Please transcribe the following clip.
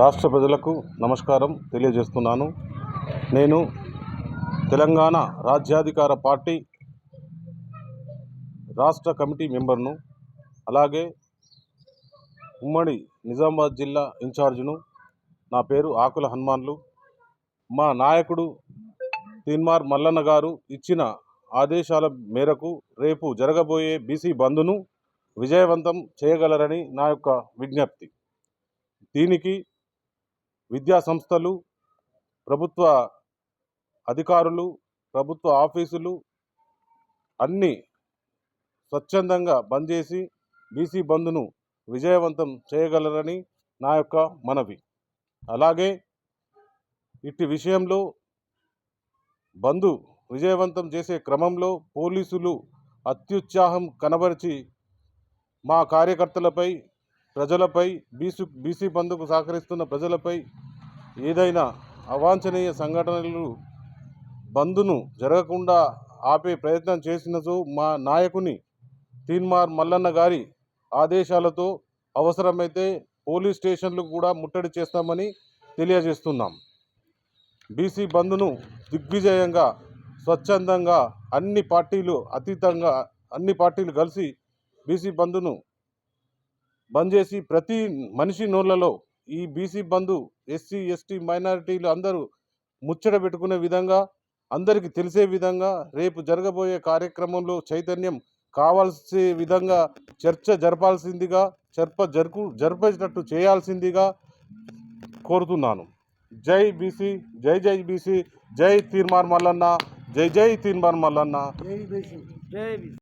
రాష్ట్ర ప్రజలకు నమస్కారం తెలియజేస్తున్నాను. నేను తెలంగాణ రాజ్యాధికార పార్టీ రాష్ట్ర కమిటీ మెంబర్ను అలాగే ఉమ్మడి నిజామాబాద్ జిల్లా ఇన్ఛార్జ్ను నా పేరు ఆకుల హనుమాన్లు. మా నాయకుడు తీన్మార్ మల్లన్న గారు ఇచ్చిన ఆదేశాల మేరకు రేపు జరగబోయే బీసీ బంద్ను విజయవంతం చేయగలరని నా యొక్క విజ్ఞప్తి. దీనికి విద్యా సంస్థలు ప్రభుత్వ అధికారులు ప్రభుత్వ ఆఫీసులు అన్నీ స్వచ్ఛందంగా బంద్ చేసి బీసీ బంద్ను విజయవంతం చేయగలరని నా యొక్క మనవి. అలాగే ఇట్టి విషయంలో బంధు విజయవంతం చేసే క్రమంలో పోలీసులు అత్యుత్సాహం కనబరిచి మా కార్యకర్తలపై ప్రజలపై బీసు బీసీ బంధుకు సహకరిస్తున్న ప్రజలపై ఏదైనా అవాంఛనీయ సంఘటనలు బంధును జరగకుండా ఆపే ప్రయత్నం చేసినచో మా నాయకుని తీన్మార్ మల్లన్న గారి ఆదేశాలతో అవసరమైతే పోలీస్ స్టేషన్లు కూడా ముట్టడి చేస్తామని తెలియజేస్తున్నాం. బీసీ బంద్ను దిగ్విజయంగా స్వచ్ఛందంగా అన్ని పార్టీలు అతీతంగా అన్ని పార్టీలు కలిసి బీసీ బంద్ను బంద్ చేసి ప్రతి మనిషి నోళ్ళలో ఈ బీసీ బంధు ఎస్సీ ఎస్టీ మైనారిటీలు అందరూ ముచ్చట పెట్టుకునే విధంగా అందరికీ తెలిసే విధంగా రేపు జరగబోయే కార్యక్రమంలో చైతన్యం కావాల్సే విధంగా చర్చ జరపాల్సిందిగా చర్ప జరుపు జరిపేటట్టు చేయాల్సిందిగా కోరుతున్నాను. జై బీసీ జై జై బీసీ జై తీర్మార్ మల్లన్న జై జై తీర్మార్ మల్లన్న. జై బీసీ జై బీసీ.